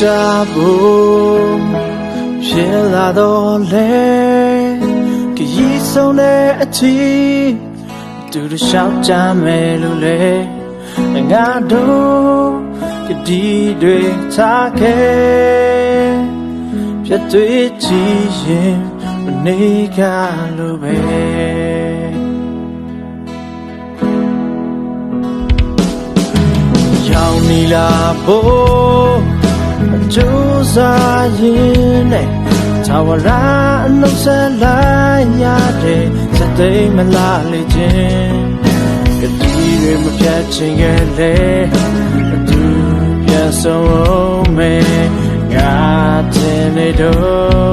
ကြဖို့ဖြစ်လာတော့လေခရီးဆုံးတဲ့အချီတူတူရှောက်ကြမယ်လို့လေငါတို့ကဒီတွေထားခဲ့ပြတ်သွေးကြည့်ရင်မနေကလို့ပဲရောင်နီလာဖို့အ ကျိုးစားရင်နဲ့သာဝရအနှုတ်ဆက်လိုက်ရတဲ့စသိမ်းမလားလေခြင်းကတိတွေမပြတ်ချင်ခဲ့လေအတူပြန်ဆုံးမယ်ငါတင်နေတော့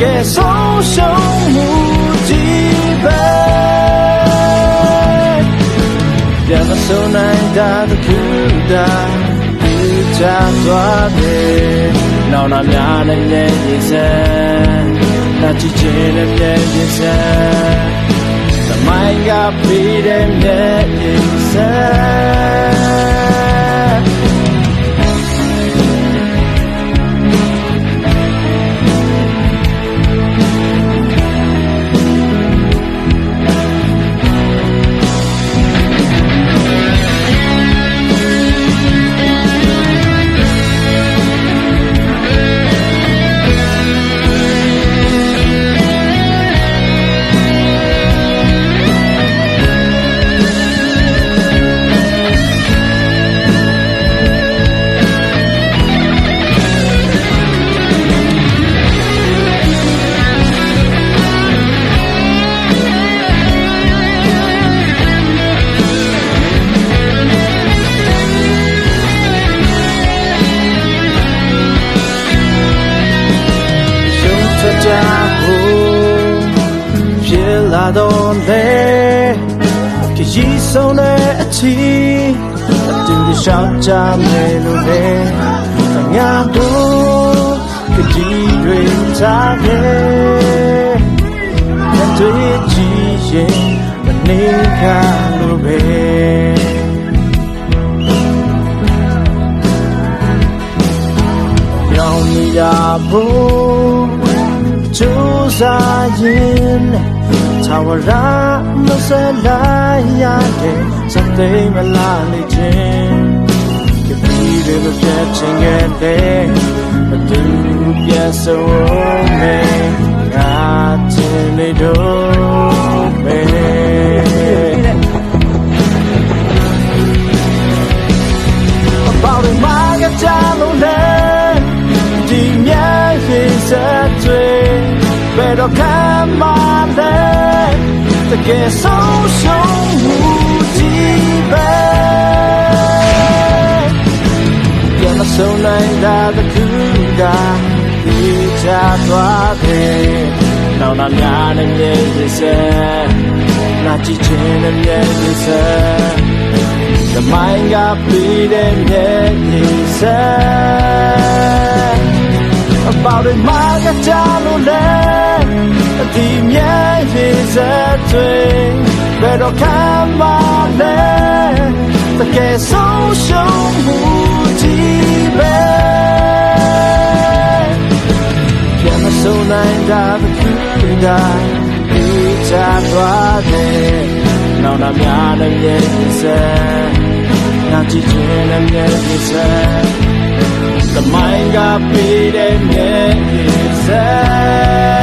တကယ်ဆုံးရှုံးမှုဒီပဲပြန်မဆုံးနိုင်တာတခုတာဒီချသွားတယ်နောက်နာများနဲ့မြဲရင်ဆက်နာကြည့်ချင်တဲ့မြဲ que yi son a chi, do the shot jam melody, nga do que ji dream ta ge, na do ji yin, na ne ka lo be. ရောင်နေရဖို့ကြိုး စားရင်သာဝရမစလိုက်ရတဲ့စသိမ်းမလားလေခြင်းကပီးတွေမပြတ်ချင်ခဲ့တဲ့ဘသူပြတ်ဆုံးမယ်ငါချင်နေတော့ တော့ခံမလဲတကယ်ဆုံးရှုံးမှုဒီပဲပြန်မဆုံးနိုင်တာတခုကဒီချသွားတယ်နောက်နာများနဲ့မြဲရင်ဆက်နာကြည့်ခြင်းနဲ့မြဲရင်ဆက် The mind got beat and yet he said About it, my God, The yeah is a twin But I can't my The case so show moody Piano so nine that the cool guy Each other နောက်နာများနဲ့မြဲဖြစ်စဲနာကြည့်ခြင်းနဲ့မြဲဖြစ်စဲ သမိုင်းကပေးတဲ့မြဲဖြစ်စဲ